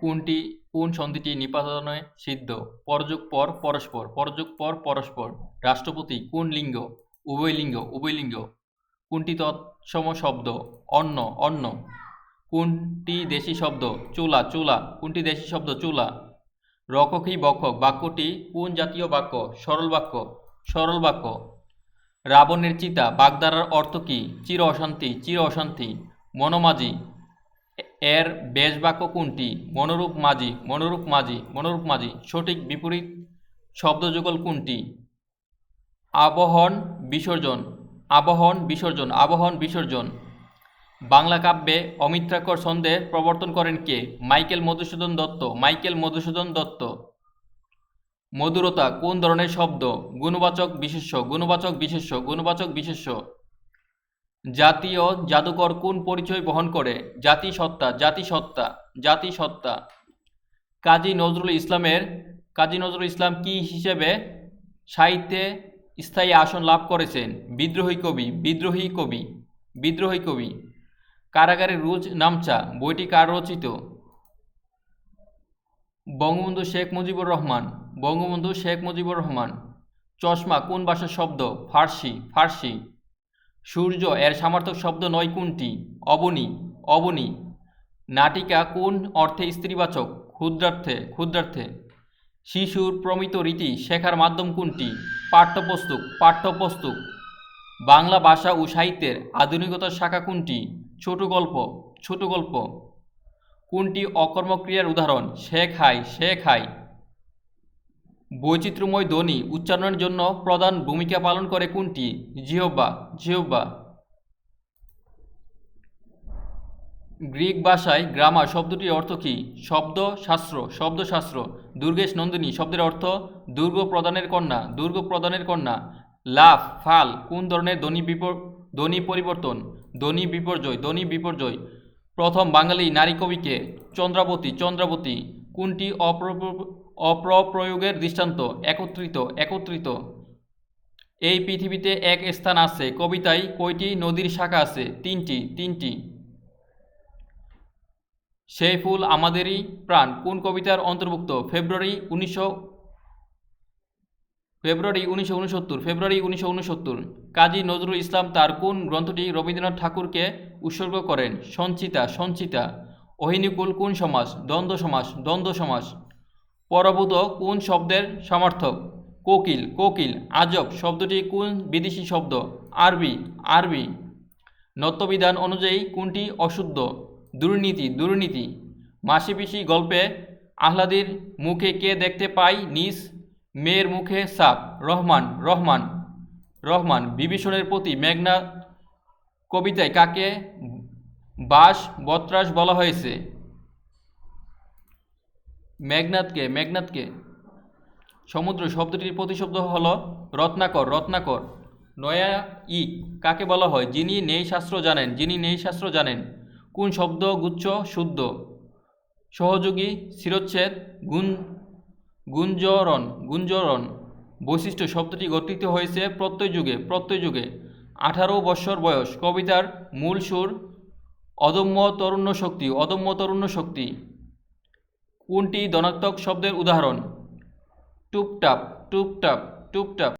কোনটি, কোন সন্ধিটি নিপাতনে সিদ্ধ? পরযোগ পর পরস্পর, পরযোগ পর পরস্পর। রাষ্ট্রপতি কোন লিঙ্গ? উভয় লিঙ্গ উভয় লিঙ্গ। কোনটি তৎসম শব্দ? অন্ন অন্ন। কোনটি দেশি শব্দ? চুলা চুলা। কোনটি দেশি শব্দ? চুলা। রককি বক্ষক। বাক্যটি কোন জাতীয় বাক্য? সরল বাক্য। সরল বাক্য। রাবণের চিতা। বাগদারার অর্থ কী? চির অশান্তি চির অশান্তি। মনোমাজি এর বেশ বাক্য কোনটি? মনোরূপ মাঝি মনোরূপ মাঝি মনোরূপ মাঝি। সঠিক, বিপরীত শব্দযুগল কোনটি? আবহন বিসর্জন আবহন বিসর্জন আবহন বিসর্জন। বাংলা কাব্যে অমিত্রাক্ষর ছন্দের প্রবর্তন করেন কে? Michael Madhusudan Dutt, Michael Madhusudan Dutt. মধুরতা কোন ধরনের শব্দ? গুণবাচক বিশেষ্য গুণবাচক বিশেষ্য গুণবাচক বিশেষ্য। জাতীয় জাদুকর কোন পরিচয় বহন করে? জাতিসত্তা জাতিসত্তা জাতিসত্তা। কাজী নজরুল ইসলামের, কাজী নজরুল ইসলাম কি হিসেবে সাহিত্যে স্থায়ী আসন লাভ করেছেন? বিদ্রোহী কবি বিদ্রোহী কবি বিদ্রোহী কবি। কারাগারের রুজ নামচা, বইটি কার রচিত? বঙ্গবন্ধু শেখ মুজিবুর রহমান, বঙ্গবন্ধু শেখ মুজিবুর রহমান। চশমা কোন ভাষার শব্দ? ফার্সি ফার্সি। সূর্য, এর সমার্থক শব্দ নয় কোনটি? অবনী অবনী। নাটিকা কোন অর্থে স্ত্রীবাচক? ক্ষুদ্রার্থে ক্ষুদ্রার্থে। শিশুর প্রমিত রীতি শেখার মাধ্যম কোনটি? পাঠ্যপুস্তক পাঠ্যপুস্তক। বাংলা ভাষা ও সাহিত্যের আধুনিকতার শাখা কোনটি? ছোট গল্প ছোট গল্প। কোনটি অকর্মক্রিয়ার উদাহরণ? সে খায় সে খায় বৈচিত্র্যময় ধ্বনি উচ্চারণের জন্য প্রধান ভূমিকা পালন করে কোনটি? জিহব্বা জিহব্বা গ্রিক ভাষায় গ্রামার শব্দটির অর্থ কী? শব্দশাস্ত্র শব্দশাস্ত্র দুর্গেশ নন্দিনী, শব্দের অর্থ দুর্গ প্রদানের কন্যা, দুর্গ প্রদানের কন্যা। লাফ, ফাল, কোন ধরনের ধ্বনি বিপর, ধ্বনি পরিবর্তন? ধ্বনি বিপর্যয় ধ্বনি বিপর্যয়। প্রথম বাঙালি নারী কবিকে চন্দ্রাবতী চন্দ্রাবতী। কোনটি অপ্র অপ্রপ্রয়োগের দৃষ্টান্ত? একত্রিত একত্রিত। এই পৃথিবীতে এক স্থান আছে। কবিতায় কয়টি নদীর শাখা আছে? তিনটি তিনটি। সেই ফুল আমাদেরই প্রাণ। কোন কবিতার অন্তর্ভুক্ত? ফেব্রুয়ারি উনিশশো ফেব্রুয়ারি উনিশশো উনসত্তর, ফেব্রুয়ারি উনিশশো উনসত্তর। কাজী নজরুল ইসলাম তার কোন গ্রন্থটি রবীন্দ্রনাথ ঠাকুরকে উৎসর্গ করেন? সঞ্চিতা সঞ্চিতা। অহিনীকুল কোন সমাস? দ্বন্দ্ব সমাস দ্বন্দ্ব সমাস। পরভূত কোন শব্দের সমার্থক কোকিল কোকিল, আজব শব্দটি কোন বিদেশি শব্দ? আরবি আরবি। নত্যবিধান অনুযায়ী কোনটি অশুদ্ধ? দুর্নীতি দুর্নীতি। মাসি পিসি গল্পে আহ্লাদির মুখে কে দেখতে পায়? নিজ মেয়ের মুখে সাপ। রহমান রহমান। রহমান, বিভীষণের প্রতি মেঘনা কবিতায় কাকে বাস বত্রাস বলা হয়েছে। মেঘনাথকে মেঘনাথকে সমুদ্র শব্দটির প্রতিশব্দ হল রত্নাকর রত্নাকর। নয়া ই কাকে বলা হয়? যিনি নেই শাস্ত্র জানেন, যিনি নেই শাস্ত্র জানেন। কোন শব্দ গুচ্ছ? শুদ্ধ। সহযোগী, শিরোচ্ছেদ গুণ গুঞ্জরণ গুঞ্জরণ। বৈশিষ্ট্য, শব্দটি গঠিত হয়েছে প্রত্যয় যুগে প্রত্যয় যুগে আঠারো বৎসর বয়স। কবিতার মূল সুর অদম্য তরুণ্য শক্তি অদম্য তরুণ্য শক্তি। কোনটি ধনাত্মক শব্দের উদাহরণ? টুপটাপ টুপটাপ টুপটাপ।